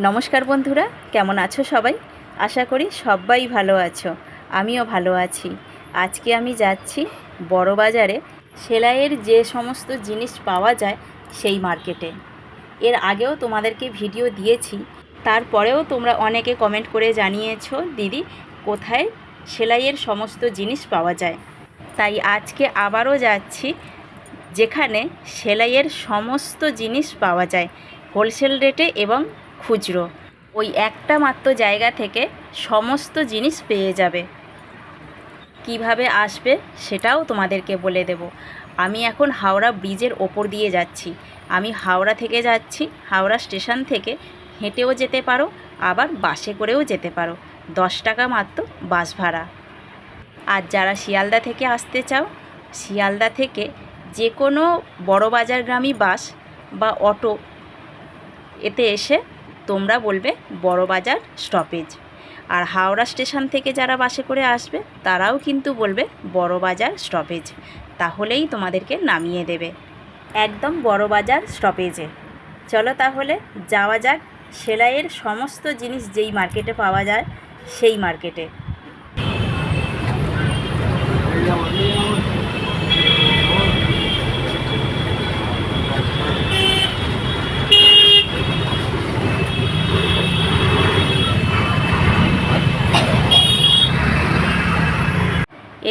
নমস্কার বন্ধুরা, কেমন আছো সবাই? আশা করি সবাই ভালো আছো, আমিও ভালো আছি। আজকে আমি যাচ্ছি বড় বাজারে সেলাইয়ের যে সমস্ত জিনিস পাওয়া যায় সেই মার্কেটে। এর আগেও তোমাদেরকে ভিডিও দিয়েছি, তারপরেও তোমরা অনেকে কমেন্ট করে জানিয়েছো, দিদি, কোথায় সেলাইয়ের সমস্ত জিনিস পাওয়া যায়? তাই আজকে আবারও যাচ্ছি, যেখানে সেলাইয়ের সমস্ত জিনিস পাওয়া যায়, হোলসেল রেটে এবং খুচরো। ওই একটা মাত্র জায়গা থেকে সমস্ত জিনিস পেয়ে যাবে। কীভাবে আসবে সেটাও তোমাদেরকে বলে দেব। আমি এখন হাওড়া ব্রিজের ওপর দিয়ে যাচ্ছি। আমি হাওড়া থেকে যাচ্ছি, হাওড়া স্টেশন থেকে। হেঁটেও যেতে পারো, আবার বাসে করেও যেতে পারো। দশ টাকা মাত্র বাস ভাড়া। আর যারা শিয়ালদা থেকে আসতে চাও, শিয়ালদা থেকে যে কোনো বড় বাজারগ্রামী বাস বা অটো এতে এসে তোমরা বলবে বড় বাজার স্টপেজ আর হাওড়া স্টেশন থেকে যারা বাসে করে আসবে, তারাও কিন্তু বলবে বড় বাজার স্টপেজ তাহলেই তোমাদেরকে নামিয়ে দেবে। একদম বড় বাজার স্টপেজে চলো তাহলে যাওয়া যাক। সেলাইয়ের সমস্ত জিনিস যেই মার্কেটে পাওয়া যায়, সেই মার্কেটে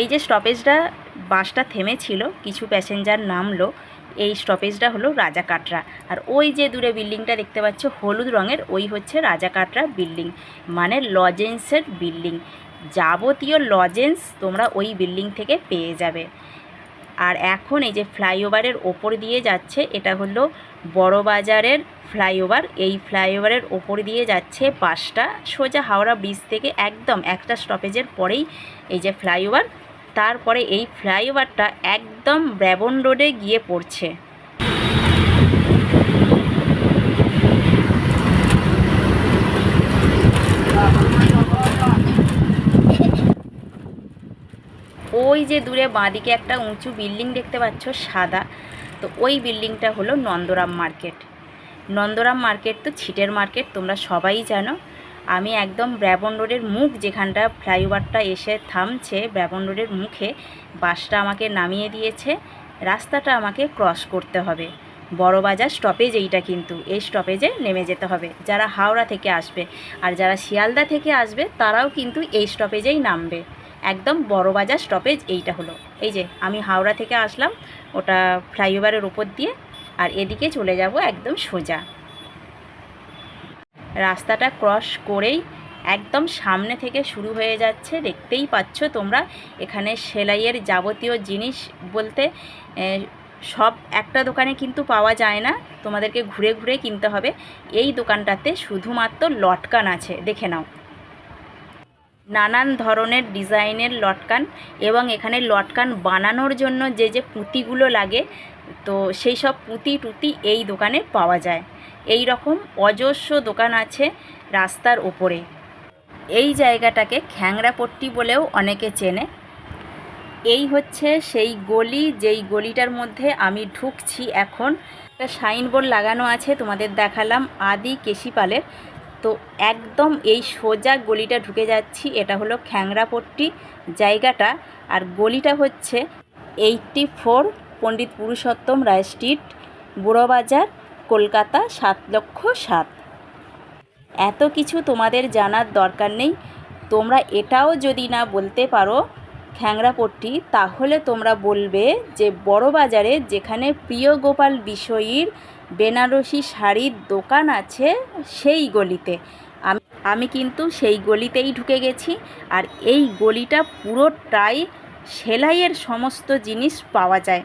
এই যে স্টপেজটা বাসটা থেমেছিল, কিছু প্যাসেঞ্জার নামলো, এই স্টপেজটা হলো রাজা কাটরা আর ওই যে দূরে বিল্ডিংটা দেখতে পাচ্ছ, হলুদ রঙের, ওই হচ্ছে রাজা কাটরা বিল্ডিং মানে লজেন্সের বিল্ডিং। যাবতীয় লজেন্স তোমরা ওই বিল্ডিং থেকে পেয়ে যাবে। আর এখন এই যে ফ্লাইওভারের ওপর দিয়ে যাচ্ছে, এটা হলো বড় বাজারের ফ্লাইওভার। এই ফ্লাইওভারের ওপর দিয়ে যাচ্ছে বাসটা। সোজা হাওড়া ব্রিজ থেকে একদম একটা স্টপেজের পরেই এই যে ফ্লাইওভার তারপরে এই ফ্লাইওভারটা একদম ব্র্যাবন রোডে গিয়ে পড়ছে। ওই যে দূরে বাঁদিকে একটা উঁচু বিল্ডিং দেখতে পাচ্ছ, সাদা। তো ওই বিল্ডিংটা হলো নন্দরাম মার্কেট। নন্দরাম মার্কেট তো ছিটের মার্কেট, তোমরা সবাই জানো। আমি একদম ব্র্যাবন রোডের মুখ যেখানটা ফ্লাইওভারটা এসে থামছে ব্র্যাবন রোডের মুখে বাসটা আমাকে নামিয়ে দিয়েছে, রাস্তাটা আমাকে ক্রস করতে হবে। বড়বাজার স্টপেজ এইটা কিন্তু, এই স্টপেজে নেমে যেতে হবে। যারা হাওড়া থেকে আসবে আর যারা শিয়ালদা থেকে আসবে, তারাও কিন্তু এই স্টপেজেই নামবে। একদম বড়বাজার স্টপেজ এইটা হলো। এই যে, আমি হাওড়া থেকে আসলাম, ওটা ফ্লাইওভারের ওপর দিয়ে, আর এদিকে চলে যাব একদম সোজা। রাস্তাটা ক্রস করেই একদম সামনে থেকে শুরু হয়ে যাচ্ছে। দেখতেই পাচ্ছ তোমরা, এখানে সেলাইয়ের যাবতীয় জিনিস বলতে সব একটা দোকানে কিন্তু পাওয়া যায় না। তোমাদেরকে ঘুরে ঘুরে কিনতে হবে। এই দোকানটাতে শুধুমাত্র লটকান আছে, দেখে নাও। নানান ধরনের ডিজাইনের লটকান এবং এখানে লটকান বানানোর জন্য যে যে পুঁতিগুলো লাগে, তো সেই সব পুঁতি টুতি এই দোকানে পাওয়া যায়। এই রকম অজস্র দোকান আছে রাস্তার ওপরে এই জায়গাটাকে খ্যাংরাপট্টি বলেও অনেকে চেনে। এই হচ্ছে সেই গলি, যেই গলিটার মধ্যে আমি ঢুকছি এখন। একটা সাইনবোর্ড লাগানো আছে, তোমাদের দেখালাম, আদি কেশিপালের। তো একদম এই সোজা গলিটা ঢুকে যাচ্ছি, এটা হলো খ্যাংরাপট্টি জায়গাটা। আর গলিটা হচ্ছে eighty four Pandit Purushottam Roy street, Burrabazar Kolkata সাত লক্ষ সাত। এত কিছু তোমাদের জানার দরকার নেই। তোমরা এটাও যদি না বলতে পারো খ্যাংরাপট্টি, তাহলে তোমরা বলবে যে বড় বাজারে যেখানে প্রিয় গোপাল বিষয়ীর বেনারসি শাড়ির দোকান আছে, সেই গলিতে। আমি আমি কিন্তু সেই গলিতেই ঢুকে গেছি আর এই গলিটা পুরোটাই সেলাইয়ের সমস্ত জিনিস পাওয়া যায়।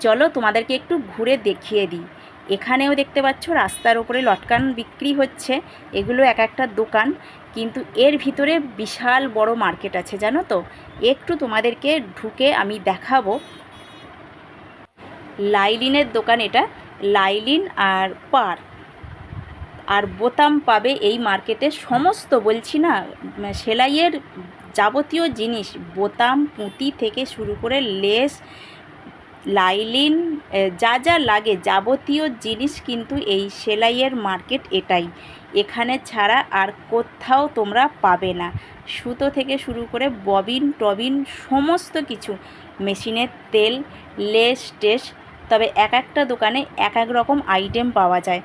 চলো তোমাদেরকে একটু ঘুরে দেখিয়ে দিই। এখানেও দেখতে পাচ্ছ রাস্তার উপরে লটকান বিক্রি হচ্ছে, এগুলো এক একটা দোকান। কিন্তু এর ভিতরে বিশাল বড় মার্কেট আছে, জানো তো? একটু তোমাদেরকে ঢুকে আমি দেখাবো। লাইলিনের দোকান এটা, লাইলিন আর পার। আর বোতাম পাবে এই মার্কেটে সমস্ত, বলছি না, সেলাইয়ের যাবতীয় জিনিস, বোতাম, পুঁতি থেকে শুরু করে লেস লাইলিন যা যা লাগে যাবতীয় জিনিস কিন্তু এই সেলাইয়ের মার্কেট এটাই। এখানে ছাড়া আর কোথাও তোমরা পাবে না। সুতো থেকে শুরু করে ববিন, টবিন, সমস্ত কিছু। মেশিনের তেল, লেস, টেস, তবে এক একটা দোকানে এক এক রকম আইটেম পাওয়া যায়।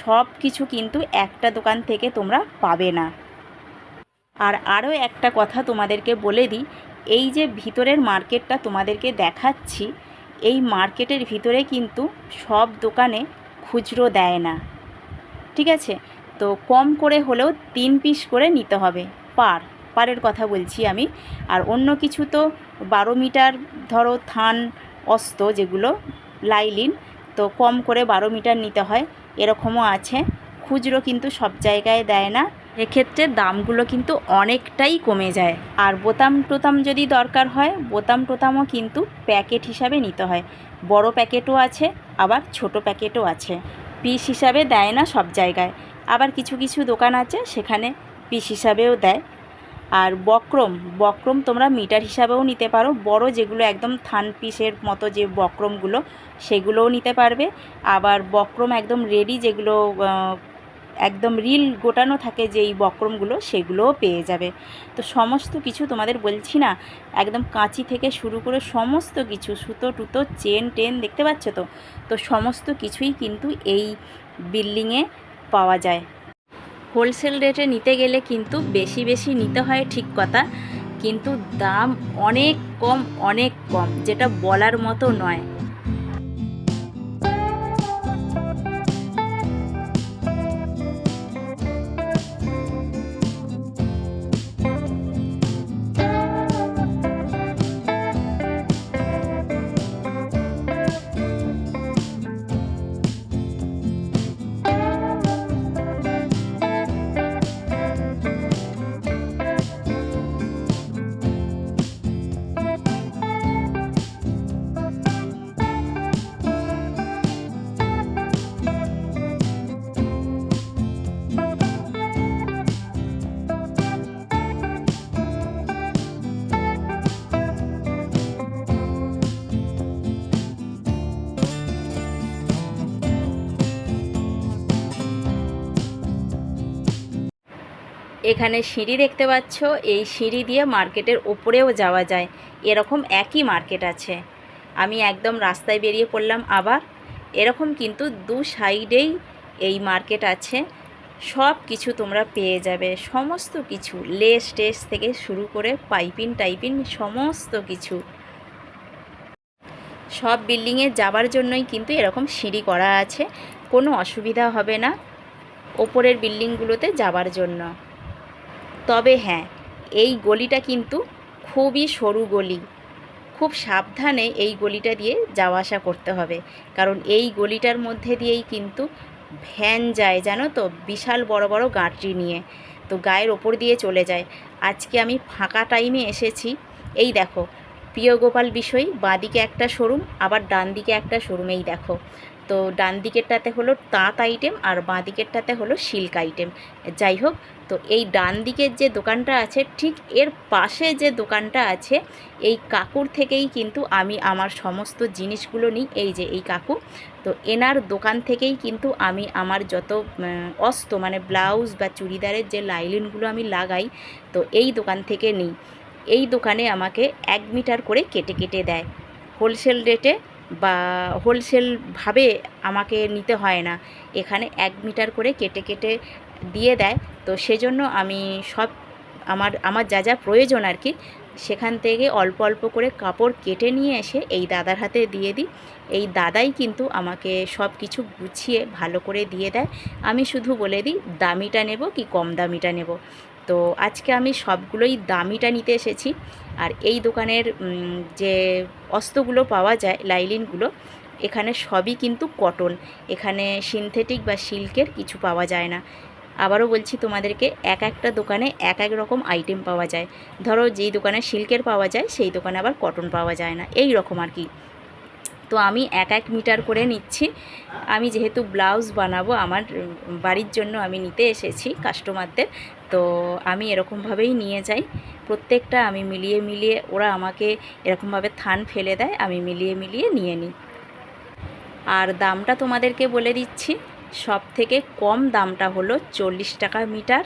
সব কিছু কিন্তু একটা দোকান থেকে তোমরা পাবে না। আর আরও একটা কথা তোমাদেরকে বলে দিই, এই যে ভিতরের মার্কেটটা তোমাদেরকে দেখাচ্ছি এই মার্কেটের ভিতরে কিন্তু সব দোকানে খুচরো দেয় না। ঠিক আছে? তো কম করে হলেও তিন পিস করে নিতে হবে, পার, পারের কথা বলছি আমি। আর অন্য কিছু তো বারো মিটার ধরো থান অস্ত যেগুলো, লাইলিন, তো কম করে বারো মিটার নিতে হয়, এরকমও আছে। খুচরো কিন্তু সব জায়গায় দেয় না। এক্ষেত্রে দামগুলো কিন্তু অনেকটাই কমে যায়। আর বোতাম টোতাম যদি দরকার হয়, বোতাম টোতামও কিন্তু প্যাকেট হিসাবে নিতে হয়। বড় প্যাকেটও আছে, আবার ছোট প্যাকেটও আছে। পিস হিসাবে দেয় না সব জায়গায়। আবার কিছু কিছু দোকান আছে, সেখানে পিস হিসাবেও দেয়। আর বক্রম বক্রম তোমরা মিটার হিসাবেও নিতে পারো। বড় যেগুলো একদম থান পিসের মতো যে বক্রমগুলো, সেগুলোও নিতে পারবে। আবার বক্রম একদম রেডি যেগুলো একদম রিল গোটানো থাকে যে এই বক্রমগুলো, সেগুলোও পেয়ে যাবে। তো সমস্ত কিছু তোমাদের বলছি না, একদম কাঁচি থেকে শুরু করে সমস্ত কিছু, সুতো, টুতো, চেন, টেন, দেখতে পাচ্ছ তো? তো সমস্ত কিছুই কিন্তু এই বিল্ডিংয়ে পাওয়া যায়। হোলসেল রেটে নিতে গেলে কিন্তু বেশি বেশি নিতে হয়, ঠিক কথা। কিন্তু দাম অনেক কম অনেক কম, যেটা বলার মতো নয়। এখানে সিঁড়ি দেখতে পাচ্ছ। এই সিঁড়ি দিয়ে মার্কেটের ওপরেও যাওয়া যায়। এরকম একই মার্কেট আছে। আমি একদম রাস্তায় বেরিয়ে পড়লাম আবার। এরকম কিন্তু দু সাইডেই এই মার্কেট আছে। সব কিছু তোমরা পেয়ে যাবে। সমস্ত কিছু। লেস টেস থেকে শুরু করে পাইপিন টাইপিন সমস্ত কিছু। সব বিল্ডিংয়ে যাবার জন্যই কিন্তু এরকম সিঁড়ি করা আছে। কোনো অসুবিধা হবে না। ওপরের বিল্ডিংগুলোতে যাবার জন্য। তবে হ্যাঁ এই গলিটা কিন্তু খুবই সরু গলি। খুব সাবধানে এই গলিটা দিয়ে যাওয়া আসা করতে হবে। কারণ এই গলিটার মধ্যে দিয়েই কিন্তু ভ্যান যায়, জানো তো? বিশাল বড় বড় গাঁটরি নিয়ে। তো গায়ের ওপর দিয়ে চলে যায়। আজকে আমি ফাঁকা টাইমে এসেছি। এই দেখো প্রিয় গোপাল বিষয়, বাঁদিকে একটা শোরুম আবার ডান দিকে একটা শোরুম এই দেখো। তো ডান দিকেরটাতে হলো তাঁত আইটেম আর বাঁ দিকেরটাতে হলো সিল্ক আইটেম যাই হোক, তো এই ডান দিকের যে দোকানটা আছে, ঠিক এর পাশে যে দোকানটা আছে, এই কাকুর থেকেই কিন্তু আমি আমার সমস্ত জিনিসগুলো নিই। এই যে এই কাকু, তো এনার দোকান থেকেই কিন্তু আমি আমার যত অস্ত মানে ব্লাউজ বা চুড়িদারের যে লাইলিনগুলো আমি লাগাই, তো এই দোকান থেকে নিই। এই দোকানে আমাকে এক মিটার করে কেটে কেটে দেয়। হোলসেল রেটে বা হোলসেলভাবে আমাকে নিতে হয় না। এখানে এক মিটার করে কেটে কেটে দিয়ে দেয়। তো সেজন্য আমি সব আমার আমার যা যা প্রয়োজন আর কি সেখান থেকে অল্প অল্প করে কাপড় কেটে নিয়ে এসে এই দাদার হাতে দিয়ে দিই। এই দাদাই কিন্তু আমাকে সব কিছু গুছিয়ে ভালো করে দিয়ে দেয়। আমি শুধু বলে দিই, দামিটা নেব কি কম দামিটা নেব? তো আজকে আমি সবগুলোই দামিটা নিতে এসেছি। আর এই দোকানের যে অস্ত্রগুলো পাওয়া যায়, লাইলিনগুলো, এখানে সবই কিন্তু কটন। এখানে সিনথেটিক বা সিল্কের কিছু পাওয়া যায় না। আবারও বলছি তোমাদেরকে, এক একটা দোকানে এক এক রকম আইটেম পাওয়া যায়। ধরো যেই দোকানে সিল্কের পাওয়া যায়, সেই দোকানে আবার কটন পাওয়া যায় না। এই রকম আর কি। তো আমি এক এক মিটার করে নিচ্ছি। আমি যেহেতু ব্লাউজ বানাবো, আমার বাড়ির জন্য আমি নিতে এসেছি কাস্টমারদের তো আমি এরকমভাবেই নিয়ে যাই। প্রত্যেকটা আমি মিলিয়ে মিলিয়ে ওরা আমাকে এরকমভাবে থান ফেলে দেয়, আমি মিলিয়ে মিলিয়ে নিয়ে নিই। আর দামটা তোমাদেরকে বলে দিচ্ছি সব থেকে কম দামটা হলো চল্লিশ টাকা মিটার,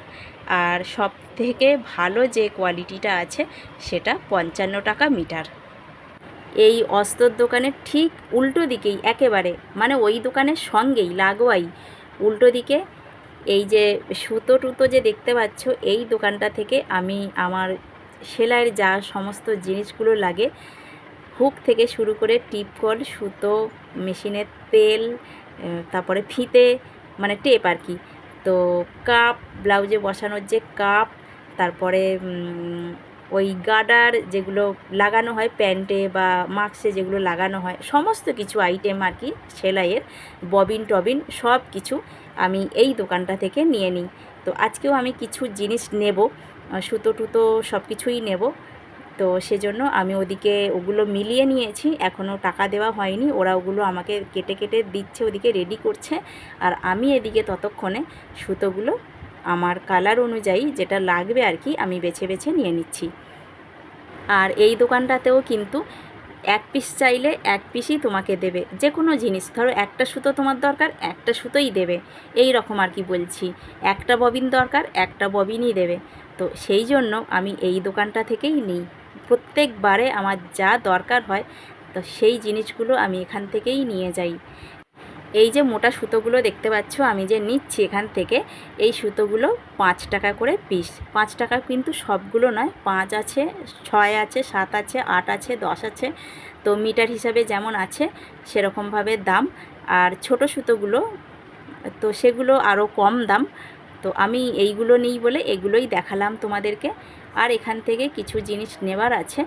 আর সব থেকে ভালো যে কোয়ালিটিটা আছে সেটা পঞ্চান্ন টাকা মিটার। এই অস্তর দোকানের ঠিক উল্টো দিকেই, একেবারে মানে ওই দোকানের সঙ্গেই, লাগোয়াই, উল্টো দিকে, এই যে সুতো টুতো যে দেখতে পাচ্ছ, এই দোকানটা থেকে আমি আমার সেলাইয়ের যা সমস্ত জিনিসগুলো লাগে, হুক থেকে শুরু করে টিপকল সুতো, মেশিনের তেল তারপরে ফিতে মানে টেপ আর কি। তো কাপ, ব্লাউজে বসানোর যে কাপ, তারপরে ওই গার্ডার যেগুলো লাগানো হয়, প্যান্টে বা মাস্কে যেগুলো লাগানো হয়, সমস্ত কিছু আইটেম আর কি, সেলাইয়ের, ববিন, টবিন সব কিছু আমি এই দোকানটা থেকে নিয়ে নিই। তো আজকেও আমি কিছু জিনিস নেব। সুতো টুতো সব কিছুই নেব। তো সেজন্য আমি ওদিকে ওগুলো মিলিয়ে নিয়েছি। এখনও টাকা দেওয়া হয়নি। ওরা ওগুলো আমাকে কেটে কেটে দিচ্ছে, ওদিকে রেডি করছে। আর আমি এদিকে ততক্ষণে সুতোগুলো আমার কালার অনুযায়ী যেটা লাগবে আর কি, আমি বেছে বেছে নিয়ে নিচ্ছি। আর এই দোকানটাতেও কিন্তু এক পিস চাইলে এক পিসই তোমাকে দেবে। যে কোনো জিনিস, ধরো একটা সুতো তোমার দরকার, একটা সুতোই দেবে। এই রকম আর কি বলছি। একটা ববিন দরকার, একটা ববিনই দেবে। তো সেই জন্য আমি এই দোকানটা থেকেই নিই। প্রত্যেকবারে আমার যা দরকার হয়, তো সেই জিনিসগুলো আমি এখান থেকেই নিয়ে যাই। এই যে মোটা সুতোগুলো দেখতে পাচ্ছ, আমি যে নিচ্ছি এখান থেকে, এই সুতোগুলো পাঁচ টাকা করে পিস পাঁচ টাকা কিন্তু সবগুলো নয়, পাঁচ আছে, ছয় আছে, সাত আছে, আট আছে, দশ আছে। তো মিটার হিসাবে যেমন আছে, সেরকমভাবে দাম। আর ছোট সুতোগুলো, তো সেগুলো আরও কম দাম। তো আমি এইগুলো নিই বলে এগুলোই দেখালাম তোমাদেরকে। আর এখান থেকে কিছু জিনিস নেবার আছে।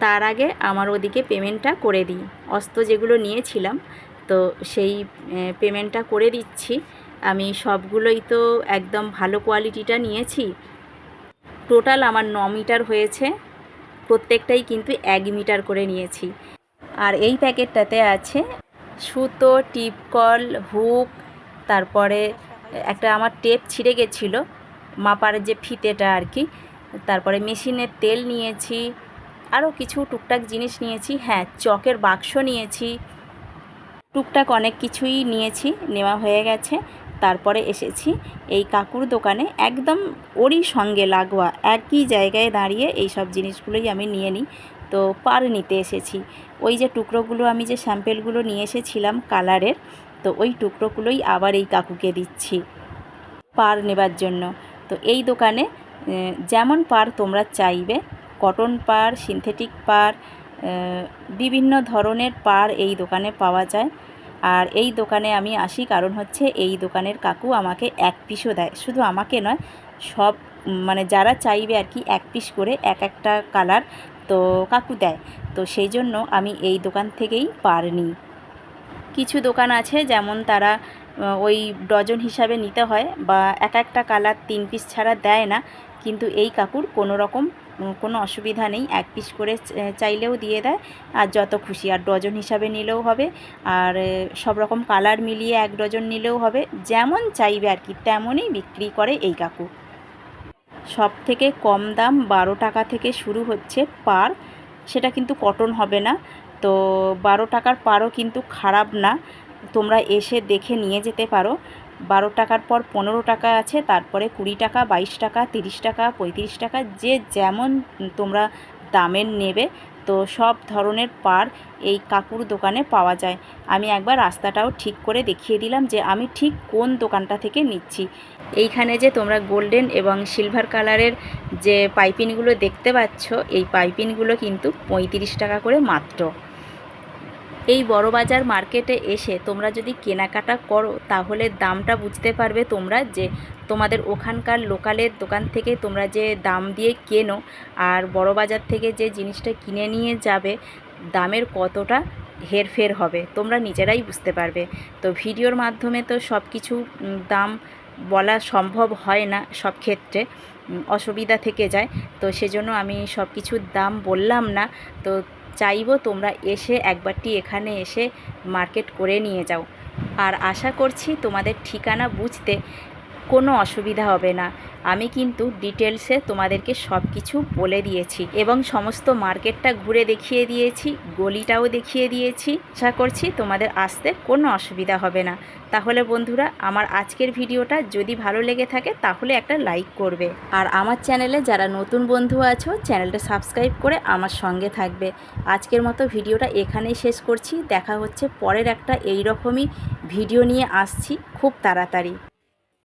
তার আগে আমার ওদিকে পেমেন্টটা করে দিই। অস্ত যেগুলো নিয়েছিলাম, তো সেই পেমেন্টটা করে দিচ্ছি। আমি সবগুলোই তো একদম ভালো কোয়ালিটিটা নিয়েছি। টোটাল আমার ন মিটার হয়েছে। প্রত্যেকটাই কিন্তু এক মিটার করে নিয়েছি। আর এই প্যাকেটটাতে আছে সুতো, টিপকল, হুক, তারপরে একটা আমার টেপ ছিঁড়ে গেছিল, মাপার যে ফিতেটা আর কি। তারপরে মেশিনের তেল নিয়েছি, আরও কিছু টুকটাক জিনিস নিয়েছি হ্যাঁ চকের বাক্স নিয়েছি, টুকটাক অনেক কিছুই নিয়েছি, নেওয়া হয়ে গেছে। তারপরে এসেছি এই কাকুর দোকানে, একদম ওরই সঙ্গে লাগোয়া, একই জায়গায় দাঁড়িয়ে এই সব জিনিসগুলোই আমি নিয়ে নিই। তো পার নিতে এসেছি। ওই যে টুকরোগুলো আমি যে স্যাম্পেলগুলো নিয়ে এসেছিলাম কালারের তো ওই টুকরোগুলোই আবার এই কাকুকে দিচ্ছি পার নেবার জন্য। তো এই দোকানে যেমন পার তোমরা চাইবে, কটন পার, সিনথেটিক পার বিভিন্ন ধরনের পার এই দোকানে পাওয়া যায়। আর এই দোকানে আমি আসি কারণ হচ্ছে এই দোকানের কাকু আমাকে এক পিসও দেয়। শুধু আমাকে নয়, সব মানে যারা চাইবে আর কি এক পিস করে এক একটা কালার তো কাকু দেয়। তো সেই জন্য আমি এই দোকান থেকেই পার নিই। কিছু দোকান আছে যেমন তারা ওই ডজন হিসাবে নিতে হয় বা এক একটা কালার তিন পিস ছাড়া দেয় না। কিন্তু এই কাকুর কোনো রকম কোনো অসুবিধা নেই। এক পিস করে চাইলেও দিয়ে দেয়। আর যত খুশি, আর ডজন হিসাবে নিলেও হবে। আর সব রকম কালার মিলিয়ে এক ডজন নিলেও হবে। যেমন চাইবে আর কি, তেমনই বিক্রি করে এই কাকু। সব থেকে কম দাম বারো টাকা থেকে শুরু হচ্ছে পার। সেটা কিন্তু কটন হবে না। তো বারো টাকার পারও কিন্তু খারাপ না। তোমরা এসে দেখে নিয়ে যেতে পারো। বারো টাকার পর পনেরো টাকা আছে, তারপরে কুড়ি টাকা, বাইশ টাকা, তিরিশ টাকা, পঁয়ত্রিশ টাকা, যে যেমন তোমরা দামের নেবে, তো সব ধরনের পার এই কাকুর দোকানে পাওয়া যায়। আমি একবার রাস্তাটাও ঠিক করে দেখিয়ে দিলাম যে আমি ঠিক কোন দোকানটা থেকে নিচ্ছি। এইখানে যে তোমরা গোল্ডেন এবং সিলভার কালারের যে পাইপিনগুলো দেখতে পাচ্ছ, এই পাইপিনগুলো কিন্তু পঁয়ত্রিশ টাকা করে মাত্র। এই বড়বাজার মার্কেটে এসে তোমরা যদি কেনাকাটা করো, তাহলে দামটা বুঝতে পারবে তোমরা যে তোমাদের ওখানকার লোকালের দোকান থেকে তোমরা যে দাম দিয়ে কেনো আর বড়বাজার থেকে যে জিনিসটা কিনে নিয়ে যাবে, দামের কতটা হেরফের হবে, তোমরা নিজেরাই বুঝতে পারবে। তো ভিডিওর মাধ্যমে তো সব কিছু দাম বলা সম্ভব হয় না সব ক্ষেত্রে অসুবিধা থেকে যায়। তো সেজন্য আমি সব কিছুর দাম বললাম না। তো চাইব তোমরা এসে একবারটি এখানে এসে মার্কেট করে নিয়ে যাও। আর আশা করছি তোমাদের ঠিকানা বুঝতে কোনো অসুবিধা হবে না। আমি কিন্তু ডিটেলসে তোমাদেরকে সব কিছু বলে দিয়েছি এবং সমস্ত মার্কেটটা ঘুরে দেখিয়ে দিয়েছি, গলিটাও দেখিয়ে দিয়েছি। আশা করছি তোমাদের আসতে কোনো অসুবিধা হবে না। তাহলে বন্ধুরা, আমার আজকের ভিডিওটা যদি ভালো লেগে থাকে তাহলে একটা লাইক করবে। আর আমার চ্যানেলে যারা নতুন বন্ধু আছো, চ্যানেলটা সাবস্ক্রাইব করে আমার সঙ্গে থাকবে। আজকের মতো ভিডিওটা এখানেই শেষ করছি। দেখা হচ্ছে পরের একটা এই রকমই ভিডিও নিয়ে আসছি। খুব তাড়াতাড়ি।